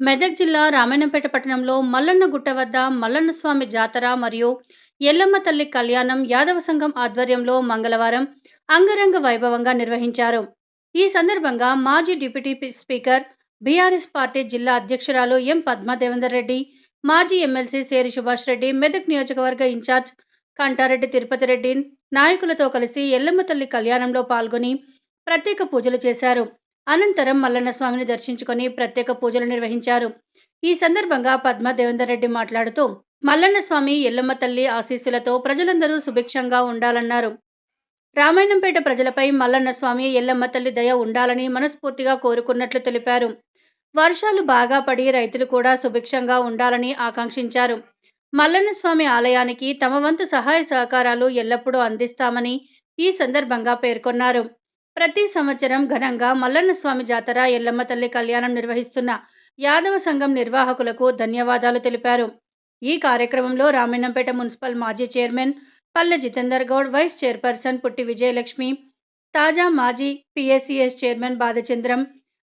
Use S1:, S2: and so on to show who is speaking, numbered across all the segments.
S1: మెదక్ జిల్లా రామాయణంపేట పట్టణంలో మల్లన్న గుట్ట వద్ద మల్లన్న స్వామి జాతర మరియు ఎల్లమ్మ తల్లి కళ్యాణం యాదవ సంఘం ఆధ్వర్యంలో మంగళవారం అంగరంగ వైభవంగా నిర్వహించారు. ఈ సందర్భంగా మాజీ డిప్యూటీ స్పీకర్ బీఆర్ఎస్ పార్టీ జిల్లా అధ్యక్షురాలు ఎం పద్మాదేవేందర్ రెడ్డి మాజీ ఎమ్మెల్సీ సేరి సుభాష్ రెడ్డి మెదక్ నియోజకవర్గ ఇన్ఛార్జ్ కంటారెడ్డి తిరుపతి రెడ్డి నాయకులతో కలిసి ఎల్లమ్మ తల్లి కళ్యాణంలో పాల్గొని ప్రత్యేక పూజలు చేశారు. అనంతరం మల్లన్న స్వామిని దర్శించుకొని ప్రత్యేక పూజలు నిర్వహించారు. ఈ సందర్భంగా పద్మ దేవేందర్ రెడ్డి మాట్లాడుతూ మల్లన్న స్వామి ఎల్లమ్మ తల్లి ఆశీస్సులతో ప్రజలందరూ సుభిక్షంగా ఉండాలన్నారు. రామాయణంపేట ప్రజలపై మల్లన్న స్వామి ఎల్లమ్మ తల్లి దయ ఉండాలని మనస్ఫూర్తిగా కోరుకున్నట్లు తెలిపారు. వర్షాలు బాగా పడి రైతులు కూడా సుభిక్షంగా ఉండాలని ఆకాంక్షించారు. మల్లన్న స్వామి ఆలయానికి తమ వంతు సహాయ సహకారాలు ఎల్లప్పుడూ అందిస్తామని ఈ సందర్భంగా పేర్కొన్నారు. ప్రతి సంవత్సరం ఘనంగా మల్లన్న స్వామి జాతర ఎల్లమ్మ తల్లి కళ్యాణం నిర్వహిస్తున్న యాదవ సంఘం నిర్వాహకులకు ధన్యవాదాలు తెలిపారు. ఈ కార్యక్రమంలో రామన్నంపేట మున్సిపల్ మాజీ చైర్మన్ పల్లె జితేందర్ గౌడ్ వైస్ చైర్పర్సన్ పుట్టి విజయలక్ష్మి తాజా మాజీ పిఎస్సిఎస్ చైర్మన్ బాధచంద్రం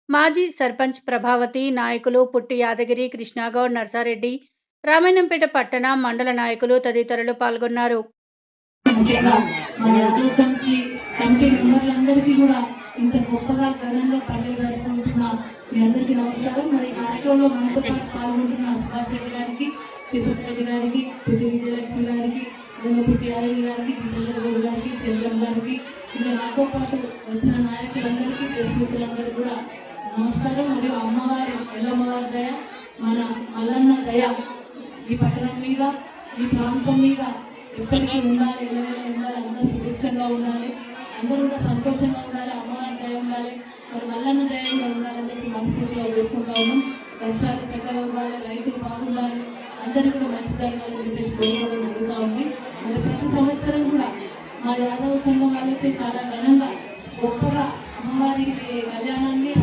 S1: మాజీ సర్పంచ్ ప్రభావతి నాయకులు పుట్టి యాదగిరి కృష్ణాగౌడ్ నర్సారెడ్డి రామాయణంపేట పట్టణ మండల నాయకులు తదితరులు పాల్గొన్నారు.
S2: ముఖ్యంగా మన రాజస్థాన్కి కమిటీ మెంబర్లందరికీ కూడా ఇంత గొప్పగా ఘనంగా పండుగ జరుపుకుంటున్న మీ అందరికీ నమస్కారం. మరి ఈ కార్యక్రమంలో మనతో పాటు పాల్గొంటున్న సుభాష్ రెడ్డి గారికి తిరుపతి రెడ్డి గారికి పుట్టి విజయలక్ష్మి గారికి గణపతి యాదగిరి గారికి చంద్రబాబు గారికి చంద్రం గారికి ఇంకా నాతో పాటు వచ్చిన నాయకులందరికీ ప్రెస్ మిత్రులందరికీ కూడా నమస్కారం. మరియు అమ్మవారి ఎల్లమ్మవారి దయ మన మల్లన్న దయ ఈ పట్టణం మీద ఈ ప్రాంతం మీద ఎప్పటికీ ఉండాలి ఎల్లవేళ ఉండాలి అందరూ సుభిక్షంగా ఉండాలి అందరూ కూడా సంతోషంగా ఉండాలి అమ్మవారి దయ ఉండాలి మరి మల్లన్న దయంగా ఉండాలని చెప్పి మనస్ఫూర్తిగా వేడుకుంటా ఉన్నాం. వర్షాలు చక్కగా ఉండాలి రైతులు బాగుండాలి అందరూ కూడా మంచి జరగాలని చెప్పేసి కోరుకోవడం జరుగుతూ ఉంది మరి ప్రతి సంవత్సరం కూడా మా యాదవ సంఘం వాళ్ళైతే చాలా ఘనంగా గొప్పగా అమ్మవారి కళ్యాణాన్ని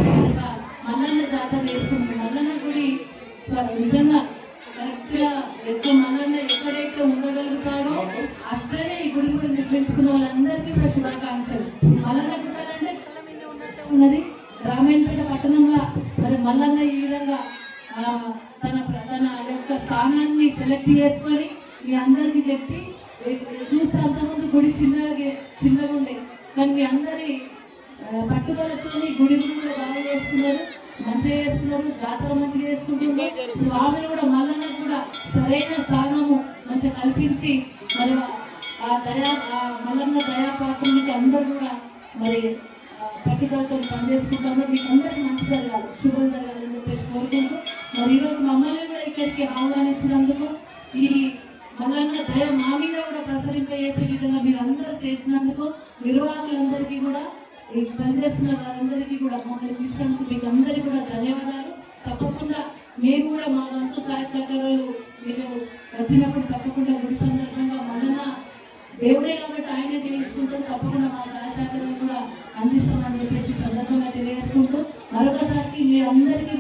S2: మల్లన్న జాతర వేసుకుంటుంది మల్లన్న గుడి నిజంగా కరెక్ట్గా ఎక్కువ అట్లనే ఈ గుడి కూడా నిర్మించుకున్న వాళ్ళందరికీ కూడా శుభాకాంక్షలు. మల్లన్న గుట్టాలంటే మీద ఉన్నట్టు ఉన్నది. రామాయణపేట పట్టణంలో మరి మల్లన్న ఈ విధంగా ఆ, తన తన యొక్క స్థానాన్ని సెలెక్ట్ చేసుకొని మీ అందరికీ చెప్పి చూస్తే అంతకుముందు గుడి చిన్నగా చిన్నగా ఉండే. కానీ మీ అందరి ఆ, పట్టుదలతో గుడి కూడా బాగా చేస్తున్నారు మంచిగా చేస్తున్నారు జాతర మంచిగా చేసుకుంటున్నారు. స్వామిని కూడా మల్లన్న కూడా సరైన స్థానము మంచిగా కల్పించి మరి ఆ దయా ఆ మల్లన్న దయాపాత్రునికి అందరూ కూడా మరి ఆ, పట్టుదలతో పనిచేసుకుంటాము మీకు అందరికీ మంచి జరగాలి శుభం జరగాలని చెప్పేసి కోరుకుంటూ మరి ఈరోజు మమ్మల్ని కూడా ఇక్కడికి ఆహ్వానించినందుకు ఈ మల్లన్న దయ మా మీద కూడా ప్రసరింపజేసే విధంగా మీరు అందరూ చేసినందుకు నిర్వాహకులందరికీ కూడా ఈ పనిచేస్తున్న వారందరికీ కూడా మమ్మల్ని తీసుకున్నందుకు మీకు అందరికీ కూడా ధన్యవాదాలు. తప్పకుండా మేము కూడా మా వంతు కార్యక్రమాలు మీరు వచ్చినప్పుడు తప్పకుండా దేవుడే కాబట్టి ఆయనే చేయించుకుంటాడు తప్పకుండా మా సహాయ కూడా అందిస్తామని చెప్పేసి సందర్భంగా తెలియజేసుకుంటూ మరొకసారి మీ అందరికీ